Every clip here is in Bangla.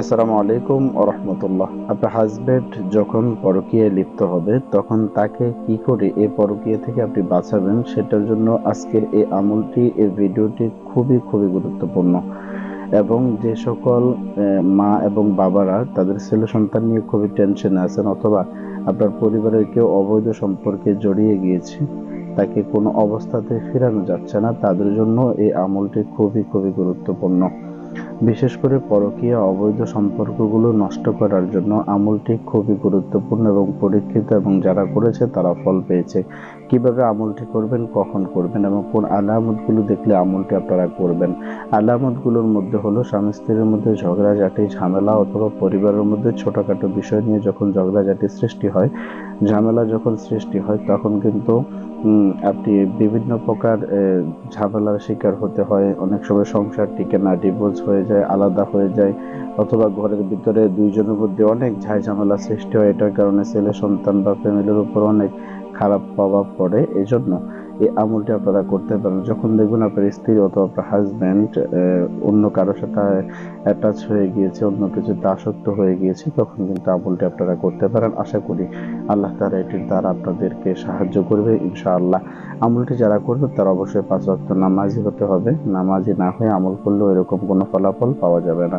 আসসালামু আলাইকুম ও রহমতুল্লাহ। আপনার হাজবেন্ড যখন পরকীয়ায় লিপ্ত হবে, তখন তাকে কি করে এই পরকীয়া থেকে আপনি বাঁচাবেন? সেটার জন্য আজকের এই আমলটি, এই ভিডিওটি খুবই খুবই গুরুত্বপূর্ণ। এবং যে সকল মা এবং বাবারা তাদের ছেলে সন্তান নিয়ে খুবই টেনশনে আছেন, অথবা আপনার পরিবারের কেউ অবৈধ সম্পর্কে জড়িয়ে গিয়েছে, তাকে কোনো অবস্থাতে ফেরানো যাচ্ছে না, তাদের জন্য এই আমলটি খুবই খুবই গুরুত্বপূর্ণ। বিশেষ করে পরকীয়া অবৈধ সম্পর্কগুলো নষ্ট করার জন্য আমলটি খুবই গুরুত্বপূর্ণ এবং পরীক্ষিত এবং যারা করেছে তারা ফল পেয়েছে। কীভাবে আমলটি করবেন, কখন করবেন এবং কোন আলামতগুলো দেখলে আমলটি আপনারা করবেন? আলামতগুলোর মধ্যে হলো স্বামী স্ত্রীর মধ্যে ঝগড়াঝাটি, ঝামেলা অথবা পরিবারের মধ্যে ছোটখাটো বিষয় নিয়ে যখন ঝগড়াঝাটি সৃষ্টি হয়, ঝামেলা যখন সৃষ্টি হয়, তখন কিন্তু আপনি বিভিন্ন প্রকার ঝামেলার শিকার হতে হয়। অনেক সময় সংসার টিকে না ডিভোর্স হয়ে যায়, আলাদা হয়ে যায়। অথবা ঘরের ভিতরে দুইজনের মধ্যে অনেক ঝাই ঝামেলা সৃষ্টি হয়, এটার কারণে ছেলে সন্তান বা ফ্যামিলির উপর অনেক খারাপ প্রভাব পড়ে। এজন্য জন্য এই আমলটি আপনারা করতে পারেন। যখন দেখবেন আপনার স্ত্রী অথবা আপনার হাজব্যান্ড অন্য কারও সাথে অ্যাটাচ হয়ে গিয়েছে, অন্য কিছুতে আসক্ত হয়ে গিয়েছে, তখন কিন্তু আমলটি আপনারা করতে পারেন। আশা করি আল্লাহ তারা এটির দ্বারা আপনাদেরকে সাহায্য করবে, ইনশাআল্লাহ। আমলটি যারা করবে তারা অবশ্যই পাঁচ ওয়াক্ত নামাজি হতে হবে। নামাজি না হয়ে আমল করলেও এরকম কোনো ফলাফল পাওয়া যাবে না।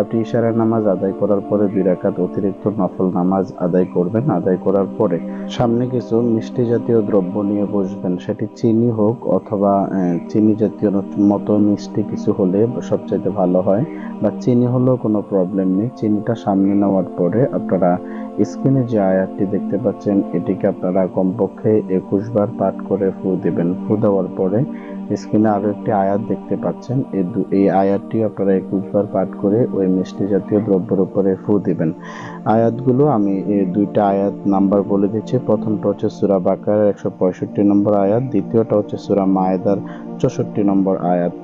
আপনি ইশারার নামাজ আদায় করার পরে দুই রাকাত অতিরিক্ত নফল নামাজ আদায় করবেন। আদায় করার পরে সামনে কিছু মিষ্টি জাতীয় দ্রব্য নিয়ে বসবেন। সেটি চিনি হোক অথবা চিনি জাতীয় মতো মিষ্টি কিছু হলে সবচাইতে ভালো হয়। বা চিনি হলেও কোনো প্রবলেম নেই। চিনিটা সামনে নেওয়ার পরে আপনারা স্ক্রিনে যে আয়াতটি দেখতে পাচ্ছেন, এটিকে আপনারা কমপক্ষে একুশ বার পাঠ করে ফু দেবেন। ফু দেওয়ার পরে স্ক্রিনে আরও একটি আয়াত দেখতে পাচ্ছেন। এই আয়াতটি আপনারা একুশবার পাঠ করে ওই মিষ্টি জাতীয় দ্রব্যের উপরে ফু দিবেন। আয়াতগুলো আমি দুইটা আয়াত নাম্বার বলে দিচ্ছি। প্রথমটা হচ্ছে সুরা বাকার একশো পঁয়ষট্টি নম্বর আয়াত, দ্বিতীয়টা হচ্ছে সুরা মায়েদার চৌষট্টি নম্বর আয়াত।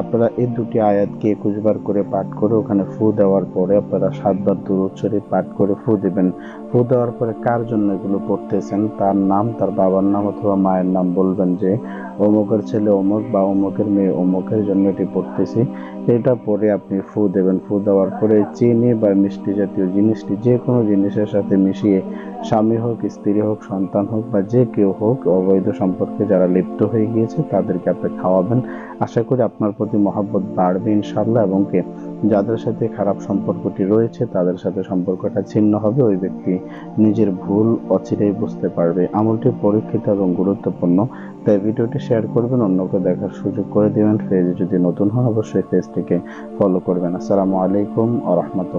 আপনারা এই দুটি আয়াতকে একুশ বার করে পাঠ করে ওখানে ফু দেওয়ার পরে আপনারা সাতবার দূর শরীফ পাঠ করে ফু দিবেন। ফু দেওয়ার পরে কার জন্য এগুলো পড়তেছেন? তার নাম, তার বাবার নাম অথবা মায়ের নাম বলবেন যে, অমুকের ছেলে অমুক বা অমুকের মেয়ে অমুকের জন্য এটি পড়তেছি। এটা পরে আপনি ফু দেবেন। ফু দেওয়ার পরে চিনি বা মিষ্টি জাতীয় জিনিসটি, যে কোনো জিনিসের সাথে মিশিয়ে স্বামী হোক, স্ত্রী হোক, সন্তান হোক বা যে কেউ হোক, অবৈধ সম্পর্কে যারা লিপ্ত হয়ে গিয়েছে তাদেরকে আপনি খাওয়াবেন। আশা করি আপনার প্রতি মহাব্বত বাড়বে ইনশাল্লাহ এবং কে যাদের সাথে খারাপ সম্পর্কটি রয়েছে তাদের সাথে সম্পর্কটা ছিন্ন হবে, ওই ব্যক্তি নিজের ভুল অচিরেই বুঝতে পারবে। আমলটি পরীক্ষিত এবং গুরুত্বপূর্ণ, তাই ভিডিওটি শেয়ার করবেন, অন্যকে দেখার সুযোগ করে দেবেন। পেজে যদি নতুন হন, অবশ্যই পেজটিকে ফলো করবেন। আসসালামু আলাইকুম আ রহমতুল্লাহ।